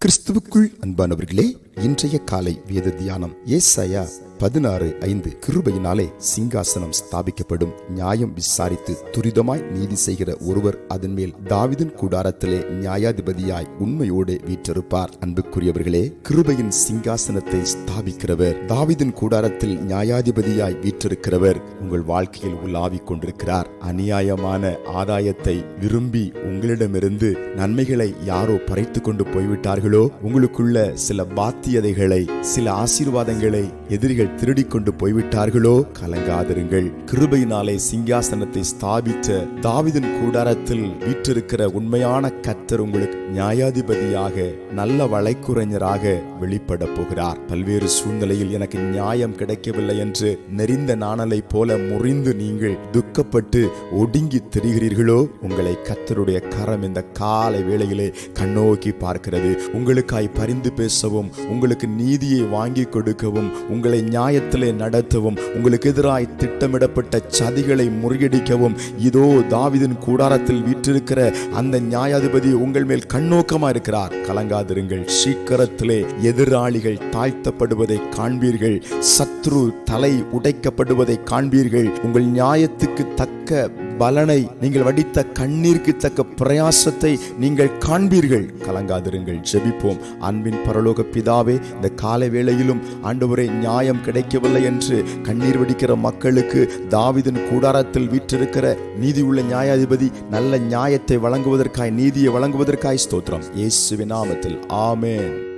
கிறிஸ்துவுக்குள் அன்பானவர்களே இன்றைய காலை வேத தியானம். ஏசாயா பதினாறு ஐந்து. கிருபையினாலே சிங்காசனம் ஸ்தாபிக்கப்படும். நியாயம் விசாரித்து துரிதமாய் நீதி செய்கிற ஒருவர் அதன் மேல் தாவிதன் கூடாரத்திலே நியாயாதிபதியாய் உண்மையோடு வீற்றிருப்பார். அன்புக்குரியவர்களே கிருபையின் சிங்காசனத்தை ஸ்தாபிக்கிறவர் தாவிதன் கூடாரத்தில் நியாயாதிபதியாய் வீற்றிருக்கிறவர் உங்கள் வாழ்க்கையில் உலாவிக் கொண்டிருக்கிறார். அநியாயமான ஆதாயத்தை விரும்பி உங்களிடமிருந்து நன்மைகளை யாரோ பறைத்து கொண்டு போய்விட்டார்களோ உங்களுக்குள்ள சில பாத்தியதைகளை சில ஆசீர்வாதங்களை எதிரிகள் திருடிக்கொண்டு போய்விட்டார்களோ? கலங்காதிருங்கள். கிருபையினாலே சிங்காசனத்தை ஸ்தாபித்த தாவிதன் கூடாரத்தில் வீற்றிருக்கிற உண்மையான கத்தர் உங்களுக்கு நியாயாதிபதியாக நல்ல வழக்குரைஞராக வெளிப்பட போகிறார். பல்வேறு சூழ்நிலையில் எனக்கு நியாயம் கிடைக்கவில்லை என்று நெறிந்த நாணலை போல முறிந்து நீங்கள் துக்கப்பட்டு ஒடுங்கி தெரிகிறீர்களோ? உங்களை கத்தருடைய கரம் இந்த காலை வேளையிலே கண்ணோக்கி பார்க்கிறது. உங்களுக்காய் பரிந்து பேசவும் உங்களுக்கு நீதியை வாங்கி கொடுக்கவும் உங்களை நியாயத்திலே நடத்தவும் உங்களுக்கு எதிராய் திட்டமிடப்பட்ட சதிகளை முறியடிக்கவும் இதோ தாவிதின் கூடாரத்தில் வீற்றிருக்கிற அந்த நியாயாதிபதி உங்கள் மேல் கண்ணோக்கமா இருக்கிறார். கலங்காதிருங்கள். சீக்கிரத்திலே எதிராளிகள் தாழ்த்தப்படுவதை காண்பீர்கள். சத்ரு தலை உடைக்கப்படுவதை காண்பீர்கள். உங்கள் நியாயத்துக்கு தக்க பலனை நீங்கள் வடித்த கண்ணீருக்கு தக்க பிரயாசத்தை நீங்கள் காண்பீர்கள். கலங்காதிருங்கள் ஜெபிப்போம். அன்பின் பரலோக பிதாவே இந்த காலை வேளையிலும் ஆண்டவரே நியாயம் கிடைக்கவில்லை என்று கண்ணீர் வடிக்கிற மக்களுக்கு தாவிதன் கூடாரத்தில் வீற்றிருக்கிற நீதி உள்ள நியாயாதிபதி நல்ல நியாயத்தை வழங்குவதற்காய் நீதியை வழங்குவதற்காய் ஸ்தோத்திரம். இயேசுவின் நாமத்தில் ஆமேன்.